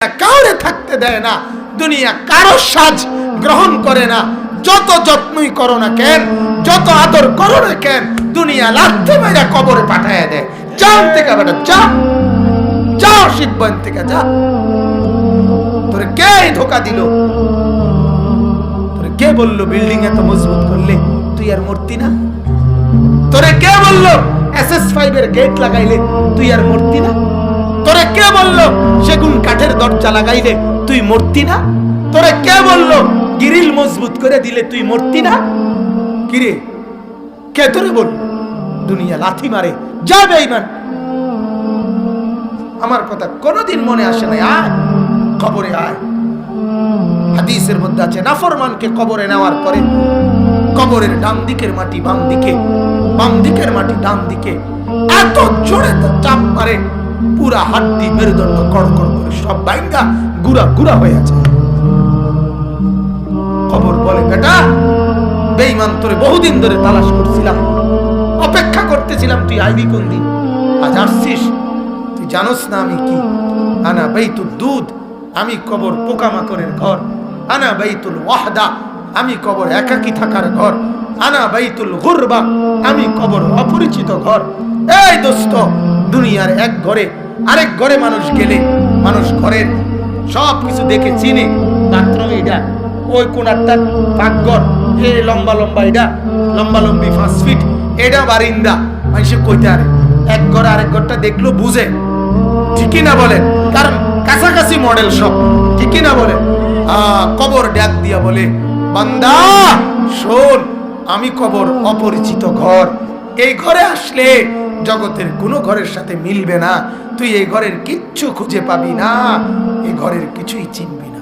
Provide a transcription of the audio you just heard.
কাউরে থাকতে দেয় না, দুনিয়া কারও সাজ গ্রহণ করে না। যত যত্নই করো না কেন, যত আদর করো না কেন, দুনিয়া লাথি মেরা কবরে পাঠায় দেয়। যান থেকে বেটা, যা। যাও শিববান থেকে, যা। তোরে কে ধোকা দিল? তোরে কে বলল বিল্ডিং এত মজবুত করলে? তুই আর মূর্তি না? তোরে কে বলল? এসএস ফাইভ এর গেট লাগাইলে তুই আর মূর্তি না? তোরে কে বলল? সেগুন কাঠের দরজা লাগাইলে তুই মূর্তি না? তোরে কে বলল? গিরিল মজবুত করে দিলে তুই মূর্তি না? কিরে, কে তোরে বল দুনিয়া লাথি মারে যাবে ইমান আমার কথা কোনোদিন মনে আসে না আয়, কবরে আয়। হাদিসের মধ্যে আছে, নাফরমানকে কবরে নেওয়ার পরে কবরের ডান দিকের মাটি বাম দিকে, বাম দিকের মাটি ডান দিকে, এত জোরে চাপ মারে। পুরা হাড্ডি মেরুদণ্ড কড়কড় করে সব বাইঙ্গা গুড়া গুড়া হয়ে আছে। খবর বলে, বেটা, বেঈমান তোরে বহুদিন ধরে তালাশ করছিলাম। অপেক্ষা করতেছিলাম তুই আইবি কোন দিন। আজ আসছিস। তুই জানোস না আমি কি? আনা বাইতুল দুধ, আমি কবর পোকামাকড়ের ঘর। আনা বাইতুল ওয়াহদা, আমি কবর একাকী থাকার ঘর। আনা বাইতুল গুরবা, আমি কবর অপরিচিত ঘর। এই দোস্ত দুনিয়ার এক ঘরে আরেক ঘরে মানুষ গেলে মানুষ ঘরের সব কিছু দেখে চিনে। বাথরুম এটা। ওই কোনারটা পাকঘর এ লম্বা লম্বা এটা লম্বা লম্বি পাঁচ ফিট এটা বারিন্দা। মানুষে কইতে এক ঘর আরেক ঘরটা দেখল বুঝে। ঠিকই না বলেন? কারণ কাছাকাছি মডেল সব ঠিকই না আহ, কবর ডাক দিয়া বলে বান্দা শোন আমি কবর অপরিচিত ঘর। এই ঘরে আসলে জগতের কোনো ঘরের সাথে মিলবে না। তুই এই ঘরের কিচ্ছু খুঁজে পাবি না। এই ঘরের কিছুই চিনবি না।